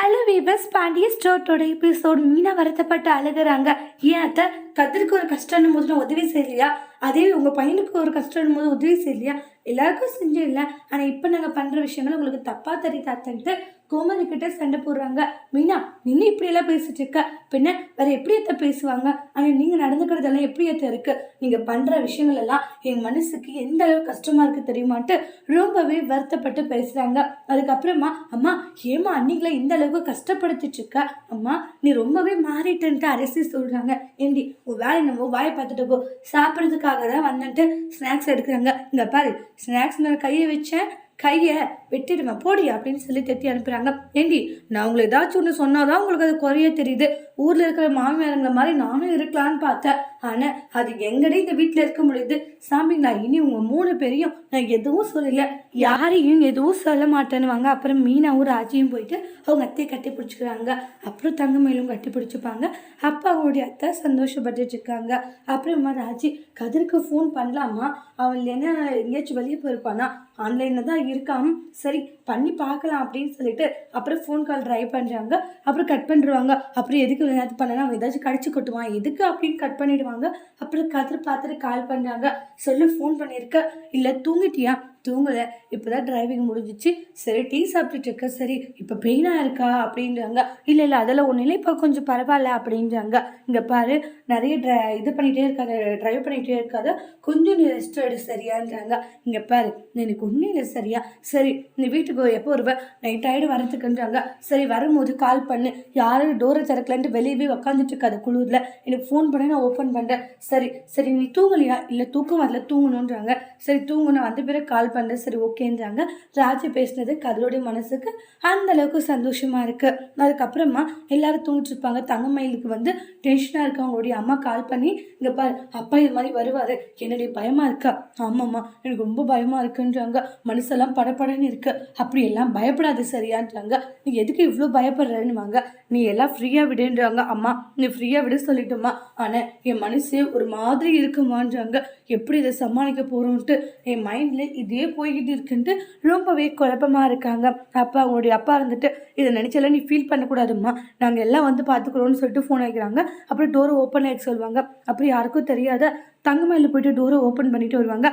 Hello வீபஸ் பாண்டிய ஸ்டோட்டோட எபிசோட் மீனா வருத்தப்பட்டு அழுகுறாங்க. ஏன் அத்தை? கத்திரிக்கு ஒரு கஷ்டம் போது நான் உதவி செய்யலையா? அதே உங்கள் பையனுக்கு ஒரு கஷ்டம்னு போது உதவி செய்யலையா? எல்லாருக்கும் செஞ்சு இல்லை ஆனால் இப்போ நாங்கள் பண்ணுற விஷயங்கள் உங்களுக்கு தப்பாக தெரியுது அத்தன்ட்டு கோமதி கிட்ட சண்டை போடுறாங்க. மீனா நின்று இப்படியெல்லாம் பேசிட்டு இருக்க. பின்ன வேற எப்படி எத்த பேசுவாங்க? ஆனால் நீங்கள் நடந்துக்கிறதெல்லாம் எப்படி எத்த இருக்கு? நீங்கள் பண்ணுற விஷயங்கள் எல்லாம் என் மனசுக்கு எந்த அளவு கஷ்டமாக இருக்குது தெரியுமான்ட்டு ரொம்பவே வருத்தப்பட்டு பேசுகிறாங்க அதுக்கப்புறமா அம்மா ஏமா அன்னைக்குல இந்த அளவுக்கு கஷ்டப்படுத்திட்டு இருக்க? அம்மா நீ ரொம்பவே மாறிட்டன்ட்டு அரசி சொல்கிறாங்க ஏண்டி உன் வேலை நம்ம வாயை பார்த்துட்டு போ. சாப்பிட்றதுக்காக தான் வந்துட்டு ஸ்நாக்ஸ் எடுக்கிறாங்க. இந்த பாரு ஸ்நாக்ஸ் மேலே கையை வச்சேன் கையை வெட்டிடுவேன். போடி அப்படின்னு சொல்லி தட்டி அனுப்புகிறாங்க ஏண்டி நான் உங்களை ஏதாச்சும் ஒன்று சொன்னாதான் உங்களுக்கு அது குறைய தெரியுது. ஊரில் இருக்கிற மாமியாருங்கிற மாதிரி நானும் இருக்கலான்னு பார்த்தேன். ஆனால் அது எங்கடே இந்த வீட்டில் இருக்க முடியுது? சாமி நான் இனி உங்கள் மூணு பேரையும் நான் எதுவும் சொல்லல. யாரையும் எதுவும் சொல்ல மாட்டேன்னுவாங்க. அப்புறம் மீனாவும் ராஜியும் போயிட்டு அவங்க அத்தையை கட்டி பிடிச்சிக்கிறாங்க. அப்புறம் தங்கமயிலும் கட்டி பிடிச்சிப்பாங்க. அப்போ அவங்களுடைய அத்தை சந்தோஷப்பட்டுட்டு இருக்காங்க. அப்புறமா ராஜி கதிருக்கு ஃபோன் பண்ணலாமா? அவன் என்ன எங்கேயாச்சும் வெளியே போயிருப்பானா? ஆன்லைனில் தான் இருக்கான் சரி பண்ணி பார்க்கலாம் அப்படின்னு சொல்லிட்டு அப்புறம் ஃபோன் கால் ட்ரை பண்ணுறாங்க அப்புறம் கட் பண்ணிடுவாங்க. அப்புறம் எதுக்கு விளையாட்டு பண்ணனா அவன் ஏதாச்சும் கடிச்சு கொட்டுவான். எதுக்கு அப்படின்னு கட் வாங்க அப்புறம் கதிர் பார்த்துட்டு கால் பண்ணுறாங்க சொல்லு ஃபோன் பண்ணியிருக்க இல்லை தூங்கிட்டியா? தூங்கலை. இப்போ தான் டிரைவிங் முடிஞ்சிச்சு. சரி டீ சாப்பிட்டுட்டு இருக்க. சரி இப்போ பெயினாக இருக்கா? அப்படின்றாங்க. இல்லை இல்லை அதெல்லாம் ஒன்றும் இல்லை இப்போ கொஞ்சம் பரவாயில்ல அப்படின்றாங்க. இங்கே பாரு நிறைய ட்ரை இது பண்ணிகிட்டே இருக்காது ட்ரைவ் பண்ணிகிட்டே இருக்காது. கொஞ்சம் நீ ரெஸ்ட் எடு சரியான்றாங்க. இங்கே பாரு எனக்கு ஒன்றும் இல்லை சரியா? சரி நீ வீட்டுக்கு எப்போ வருவேன் நைட் ஆகிடு வரதுக்குன்றாங்க சரி வரும்போது கால் பண்ணு. யாரும் டோரை திறக்கலன்ட்டு வெளியே போய் உக்காந்துட்டு இருக்காது குளிரில். எனக்கு ஃபோன் பண்ணி நான் ஓப்பன் பண்ணுறேன் சரி சரி நீ தூங்கலையா? இல்லை தூக்கம் வரல தூங்கணுன்றாங்க. சரி தூங்கணும் அந்த பிறகு கால் பண்ணுறேன் சரி ஓகேன்றாங்க. ராஜி பேசினது கதிரோடைய மனசுக்கு அந்த அளவுக்கு சந்தோஷமா இருக்கு. அதுக்கப்புறமா எல்லாரும் தூங்கிட்டு இருப்பாங்க. தங்கமயிலுக்கு வந்து டென்ஷனாக இருக்கு. அவங்களுடைய அம்மா கால் பண்ணி இங்கே பாரு அப்பா இது மாதிரி வருவார். என்னுடைய பயமா இருக்கா? ஆமாம்மா எனக்கு ரொம்ப பயமா இருக்குன்றாங்க. மனசெல்லாம் படப்படன்னு இருக்கு. அப்படி எல்லாம் பயப்படாது சரியான்றாங்க. நீ எதுக்கு இவ்வளோ பயப்படுறேன்னுவாங்க. நீ எல்லாம் ஃப்ரீயாக விடுன்றாங்க. அம்மா நீ ஃப்ரீயாக விட சொல்லிட்டோம்மா. ஆனால் என் மனசே ஒரு மாதிரி இருக்குமான்றாங்க. எப்படி இதை சமாளிக்க போகிறோன்ட்டு என் மைண்டில் இதே போய்கிட்டு இருக்குன்ட்டு ரொம்பவே குழப்பமாக இருக்காங்க. அப்பா அவங்களுடைய அப்பா இருந்துட்டு இதை நினச்சால நீ ஃபீல் பண்ணக்கூடாதும்மா. நாங்கள் எல்லாம் வந்து பார்த்துக்குறோன்னு சொல்லிட்டு ஃபோன் வைக்கிறாங்க. அப்புறம் டோரை ஓப்பன் ஆகிட்டு சொல்லுவாங்க. அப்புறம் யாருக்கும் தெரியாத தங்கமயில போயிட்டு டோரை ஓப்பன் பண்ணிட்டு வருவாங்க.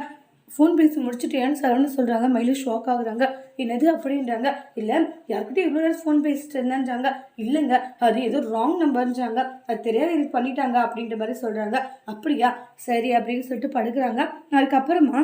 ஃபோன் பேசி முடிச்சுட்டு ஏன்னு சரவணன் சொல்கிறாங்க மயிலும் ஷாக் ஆகுறாங்க. என்னது அப்படின்றாங்க. இல்லை யார்கிட்டயும் இவ்வளோ நேரம் ஃபோன் பேசிட்டு இருந்தான்றாங்க. இல்லைங்க அது ஏதோ ராங் நம்பர்ன்றாங்க அது தெரியாத இது பண்ணிட்டாங்க. அப்படின்ற மாதிரி சொல்கிறாங்க அப்படியா? சரி அப்படின்னு சொல்லிட்டு படுக்கிறாங்க. அதுக்கப்புறமா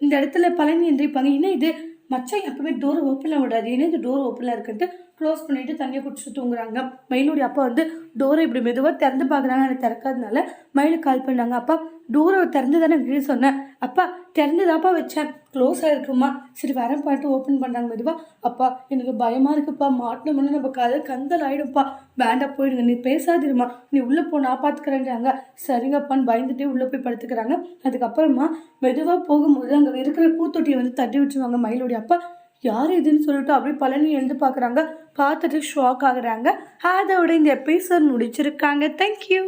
இந்த இடத்துல பழனி எந்திரிப்பாங்க என்ன இது? மச்சான் எப்பவுமே டோர் ஓப்பனில் விடாது ஏன்னா இந்த டோர் ஓப்பனில் இருக்குன்ட்டு க்ளோஸ் பண்ணிட்டு தண்ணியை குடிச்சு தூங்குறாங்க. மயிலுடைய அப்பா வந்து டோரை இப்படி மெதுவாக திறந்து பார்க்குறாங்க. எனக்கு திறக்காதனால மயிலுக்கு கால் பண்ணாங்க. அப்பா டோரை திறந்து தானே வீடு சொன்னேன். அப்பா திறந்துதாப்பா வச்சேன். க்ளோஸ் ஆகிருக்குமா சரி வரேன் பாட்டு ஓப்பன் பண்ணுறாங்க மெதுவாக அப்பா எனக்கு பயமாக இருக்குப்பா. மாட்டினோம்னா நம்ம கதை கந்தல் ஆகிடும்ப்பா வேண்டாம் போயிடுங்க. நீ பேசாதிருமா நீ உள்ளே போ நான் பார்த்துக்கிறேன்றாங்க சரிங்கப்பான்னு பயந்துட்டே உள்ளே போய் படுத்துக்கிறாங்க. அதுக்கப்புறமா மெதுவாக போகும்போது அங்கே இருக்கிற பூத்தொட்டியை வந்து தட்டி விட்டுருவாங்க மயிலுடைய அப்பா. யார் இதுன்னு சொல்லிட்டு அப்படியே பழனி எழுந்து பார்க்குறாங்க. பார்த்துட்டு ஷாக் ஆகுறாங்க. அதோட இந்த எபிசோட் முடிச்சிருக்காங்க. தேங்க்யூ